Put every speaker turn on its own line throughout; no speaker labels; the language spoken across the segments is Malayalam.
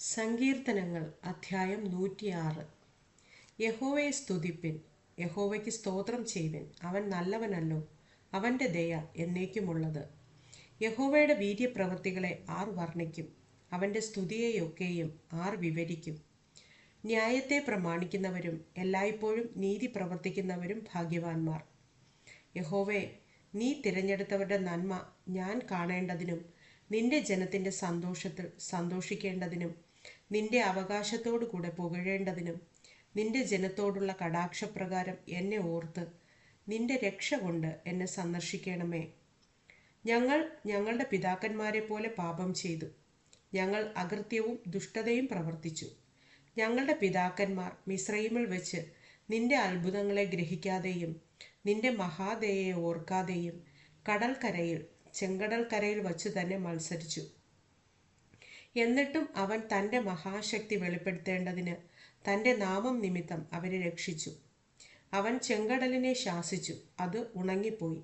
സങ്കീർത്തനങ്ങൾ അധ്യായം നൂറ്റിയാറ്. യഹോവയെ സ്തുതിപ്പിൻ യഹോവയ്ക്ക് സ്തോത്രം ചെയ്യുവിൻ അവൻ നല്ലവനല്ലോ അവന്റെ ദയ എന്നേക്കുമുള്ളത്. യഹോവയുടെ വീര്യപ്രവൃത്തികളെ ആർ വർണിക്കും അവന്റെ സ്തുതിയെയൊക്കെയും ആർ വിവരിക്കും. ന്യായത്തെ പ്രമാണിക്കുന്നവരും എല്ലായ്പ്പോഴും നീതി പ്രവർത്തിക്കുന്നവരും ഭാഗ്യവാന്മാർ. യഹോവേ നീ തിരഞ്ഞെടുത്തവരുടെ നന്മ ഞാൻ കാണേണ്ടതിനും നിന്റെ ജനത്തിന്റെ സന്തോഷത്തിൽ സന്തോഷിക്കേണ്ടതിനും നിന്റെ അവകാശത്തോടു കൂടെ പുകഴേണ്ടതിനും നിന്റെ ജനത്തോടുള്ള കടാക്ഷപ്രകാരം എന്നെ ഓർത്ത് നിന്റെ രക്ഷ കൊണ്ട് എന്നെ സന്ദർശിക്കണമേ. ഞങ്ങൾ ഞങ്ങളുടെ പിതാക്കന്മാരെ പോലെ പാപം ചെയ്തു. ഞങ്ങൾ അകൃത്യവും ദുഷ്ടതയും പ്രവർത്തിച്ചു. ഞങ്ങളുടെ പിതാക്കന്മാർ മിശ്രൈമിൽ വെച്ച് നിന്റെ അത്ഭുതങ്ങളെ ഗ്രഹിക്കാതെയും നിന്റെ മഹാദയെ ഓർക്കാതെയും കടൽക്കരയിൽ ചെങ്കടൽക്കരയിൽ വച്ച് തന്നെ മത്സരിച്ചു. എന്നിട്ടും അവൻ തന്റെ മഹാശക്തി വെളിപ്പെടുത്തേണ്ടതിന് തന്റെ നാമം നിമിത്തം അവരെ രക്ഷിച്ചു. അവൻ ചെങ്കടലിനെ ശാസിച്ചു. അത് ഉണങ്ങിപ്പോയി.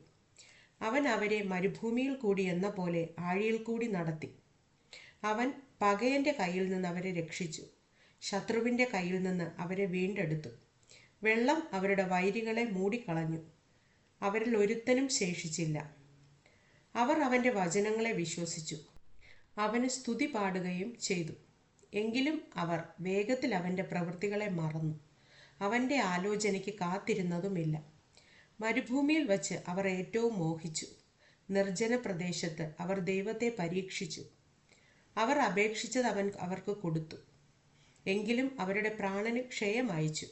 അവൻ അവരെ മരുഭൂമിയിൽ കൂടി എന്ന പോലെ ആഴിയിൽ കൂടി നടത്തി. അവൻ പകയന്റെ കയ്യിൽ നിന്ന് അവരെ രക്ഷിച്ചു. ശത്രുവിന്റെ കയ്യിൽ നിന്ന് അവരെ വീണ്ടെടുത്തു. വെള്ളം അവരുടെ വൈരികളെ മൂടിക്കളഞ്ഞു. അവരിൽ ഒരുത്തനും ശേഷിച്ചില്ല. അവർ അവന്റെ വചനങ്ങളെ വിശ്വസിച്ചു. അവന് സ്തുതി പാടുകയും ചെയ്തു. എങ്കിലും അവർ വേഗത്തിൽ അവന്റെ പ്രവൃത്തികളെ മറന്നു. അവന്റെ ആലോചനയ്ക്ക് കാത്തിരുന്നതുമില്ല. മരുഭൂമിയിൽ വച്ച് അവർ ഏറ്റവും മോഹിച്ചു. നിർജന പ്രദേശത്ത് അവർ ദൈവത്തെ പരീക്ഷിച്ചു. അവർ അപേക്ഷിച്ചത് അവൻ അവർക്ക് കൊടുത്തു. എങ്കിലും അവരുടെ പ്രാണന് ക്ഷയം അയച്ചു.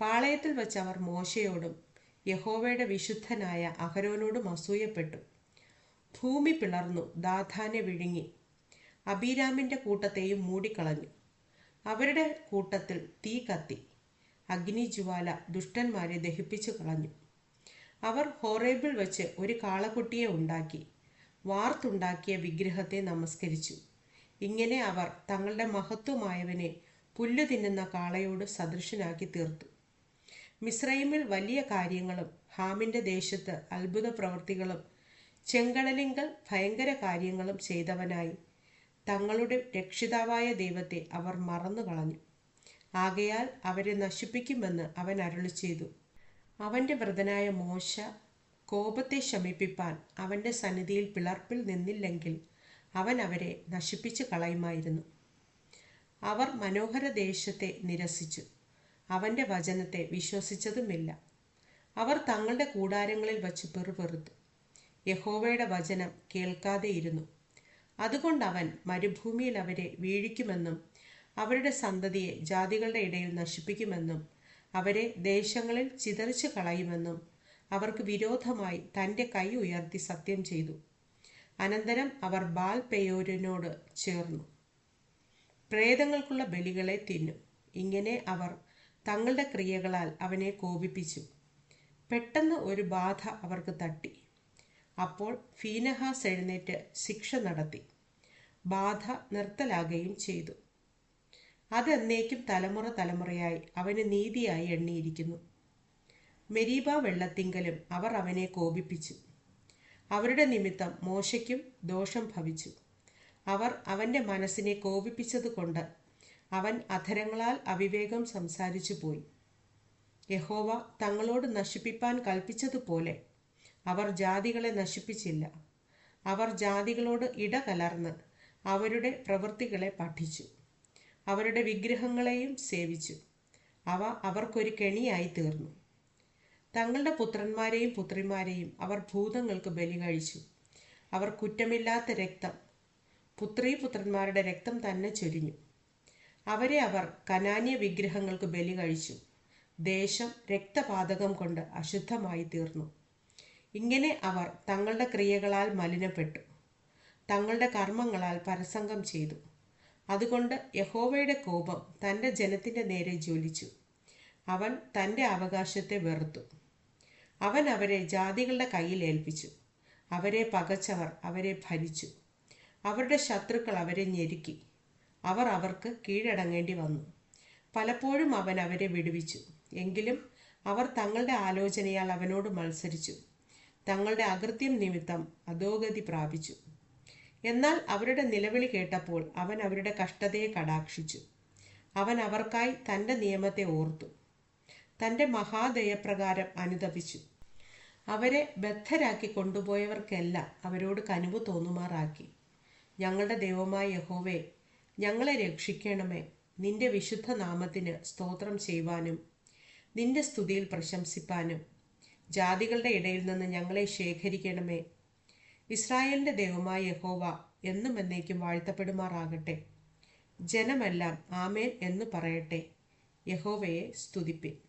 പാളയത്തിൽ വച്ച് അവർ മോശയോടും യഹോവയുടെ വിശുദ്ധനായ അഹരോനോടും അസൂയപ്പെട്ടു. ഭൂമി പിളർന്നു ദാധാനെ വിഴുങ്ങി. അബീരാമിന്റെ കൂട്ടത്തെയും മൂടിക്കളഞ്ഞു. അവരുടെ കൂട്ടത്തിൽ തീ കത്തി. അഗ്നിജ്വാല ദുഷ്ടന്മാരെ ദഹിപ്പിച്ചു കളഞ്ഞു. അവർ ഹോറേബിൾ വെച്ച് ഒരു കാളക്കുട്ടിയെ ഉണ്ടാക്കി. വാർത്തുണ്ടാക്കിയ വിഗ്രഹത്തെ നമസ്കരിച്ചു. ഇങ്ങനെ അവർ തങ്ങളുടെ മഹത്വമായവനെ പുല്ലു തിന്നുന്ന കാളയോട് സദൃശനാക്കി തീർത്തു. മിസ്രൈമിൽ വലിയ കാര്യങ്ങളും ഹാമിന്റെ ദേശത്ത് അത്ഭുത പ്രവൃത്തികളും ചെങ്കടലിങ്കൽ ഭയങ്കര കാര്യങ്ങളും ചെയ്തവനായി. തങ്ങളുടെ രക്ഷിതാവായ ദൈവത്തെ അവർ മറന്നു കളഞ്ഞു. ആകയാൽ അവരെ നശിപ്പിക്കുമെന്ന് അവൻ അരുളി ചെയ്തു. അവന്റെ വ്രതനായ മോശ കോപത്തെ ശമിപ്പിപ്പാൻ അവന്റെ സന്നിധിയിൽ പിളർപ്പിൽ നിന്നില്ലെങ്കിൽ അവൻ അവരെ നശിപ്പിച്ചു കളയുമായിരുന്നു. അവർ മനോഹര ദേശത്തെ നിരസിച്ചു. അവന്റെ വചനത്തെ വിശ്വസിച്ചതുമില്ല. അവർ തങ്ങളുടെ കൂടാരങ്ങളിൽ വച്ച് പെറുപെറുത്തു യഹോവയുടെ വചനം കേൾക്കാതെയിരുന്നു. അതുകൊണ്ട് അവൻ മരുഭൂമിയിൽ അവരെ വീഴിക്കുമെന്നും അവരുടെ സന്തതിയെ ജാതികളുടെ ഇടയിൽ നശിപ്പിക്കുമെന്നും അവരെ ദേശങ്ങളിൽ ചിതറിച്ചു കളയുമെന്നും അവർക്ക് വിരോധമായി തന്റെ കൈ ഉയർത്തി സത്യം ചെയ്തു. അനന്തരം അവർ ബാൽ പെയോരിനോട് ചേർന്നു. പ്രേതങ്ങൾക്കുള്ള ബലികളെ തിന്നു. ഇങ്ങനെ അവർ തങ്ങളുടെ ക്രിയകളാൽ അവനെ കോപിപ്പിച്ചു. പെട്ടെന്ന് ഒരു ബാധ അവർക്ക് തട്ടി. അപ്പോൾ ഫീനഹാസ് എഴുന്നേറ്റ് ശിക്ഷ നടത്തി. ബാധ നിർത്തലാകുകയും ചെയ്തു. അതെന്നേക്കും തലമുറ തലമുറയായി അവന് നീതിയായി എണ്ണിയിരിക്കുന്നു. മെരീബ വെള്ളത്തിങ്കലും അവർ അവനെ കോപിപ്പിച്ചു. അവരുടെ നിമിത്തം മോശയ്ക്കും ദോഷം ഭവിച്ചു. അവർ അവന്റെ മനസ്സിനെ കോപിപ്പിച്ചതുകൊണ്ട് അവൻ അധരങ്ങളാൽ അവിവേകം സംസാരിച്ചു പോയി യഹോവ തങ്ങളോട് നശിപ്പിപ്പാൻ കൽപ്പിച്ചതുപോലെ അവർ ജാതികളെ നശിപ്പിച്ചില്ല. അവർ ജാതികളോട് ഇടകലർന്ന് അവരുടെ പ്രവൃത്തികളെ പഠിച്ചു. അവരുടെ വിഗ്രഹങ്ങളെയും സേവിച്ചു. അവ അവർക്കൊരു കെണിയായി തീർന്നു. തങ്ങളുടെ പുത്രന്മാരെയും പുത്രിമാരെയും അവർ ഭൂതങ്ങൾക്ക് ബലി കഴിച്ചു. അവർ കുറ്റമില്ലാത്ത രക്തം പുത്രീപുത്രന്മാരുടെ രക്തം തന്നെ ചൊരിഞ്ഞു. അവരെ അവർ കനാന്യ വിഗ്രഹങ്ങൾക്ക് ബലി കഴിച്ചു. ദേശം രക്തപാതകം കൊണ്ട് അശുദ്ധമായി തീർന്നു. ഇങ്ങനെ അവർ തങ്ങളുടെ ക്രിയകളാൽ മലിനപ്പെട്ടു. തങ്ങളുടെ കർമ്മങ്ങളാൽ പരസംഗം ചെയ്തു. അതുകൊണ്ട് യഹോവയുടെ കോപം തന്റെ ജനത്തിന്റെ നേരെ ജ്വലിച്ചു. അവൻ തന്റെ അവകാശത്തെ വെറുത്തു. അവൻ അവരെ ജാതികളുടെ കയ്യിൽ ഏൽപ്പിച്ചു. അവരെ പകച്ചവർ അവരെ ഭരിച്ചു. അവരുടെ ശത്രുക്കൾ അവരെ ഞെരുക്കി. അവർ അവർക്ക് കീഴടങ്ങേണ്ടി വന്നു. പലപ്പോഴും അവൻ അവരെ വിടുവിച്ചു. എങ്കിലും അവർ തങ്ങളുടെ ആലോചനയാൽ അവനോട് മത്സരിച്ചു. തങ്ങളുടെ അകൃത്യം നിമിത്തം അധോഗതി പ്രാപിച്ചു. എന്നാൽ അവരുടെ നിലവിളി കേട്ടപ്പോൾ അവൻ അവരുടെ കഷ്ടതയെ കടാക്ഷിച്ചു. അവൻ അവർക്കായി തന്റെ നിയമത്തെ ഓർത്തു. തന്റെ മഹാദയപ്രകാരം അനുതപിച്ചു. അവരെ ബദ്ധരാക്കി കൊണ്ടുപോയവർക്കെല്ലാം അവരോട് കനിവ് തോന്നുമാറാക്കി. ഞങ്ങളുടെ ദൈവമായ യഹോവേ ഞങ്ങളെ രക്ഷിക്കണമേ. നിന്റെ വിശുദ്ധ നാമത്തിന് സ്തോത്രം ചെയ്യുവാനും നിന്റെ സ്തുതിയിൽ പ്രശംസിപ്പാനും ജാതികളുടെ ഇടയിൽ നിന്ന് ഞങ്ങളെ ശേഖരിക്കണമേ. ഇസ്രായേലിന്റെ ദൈവമായ യഹോവ എന്നും എന്നേക്കും വാഴ്ത്തപ്പെടുമാറാകട്ടെ. ജനമെല്ലാം ആമേൻ എന്ന് പറയട്ടെ. യഹോവയെ സ്തുതിപ്പിൻ.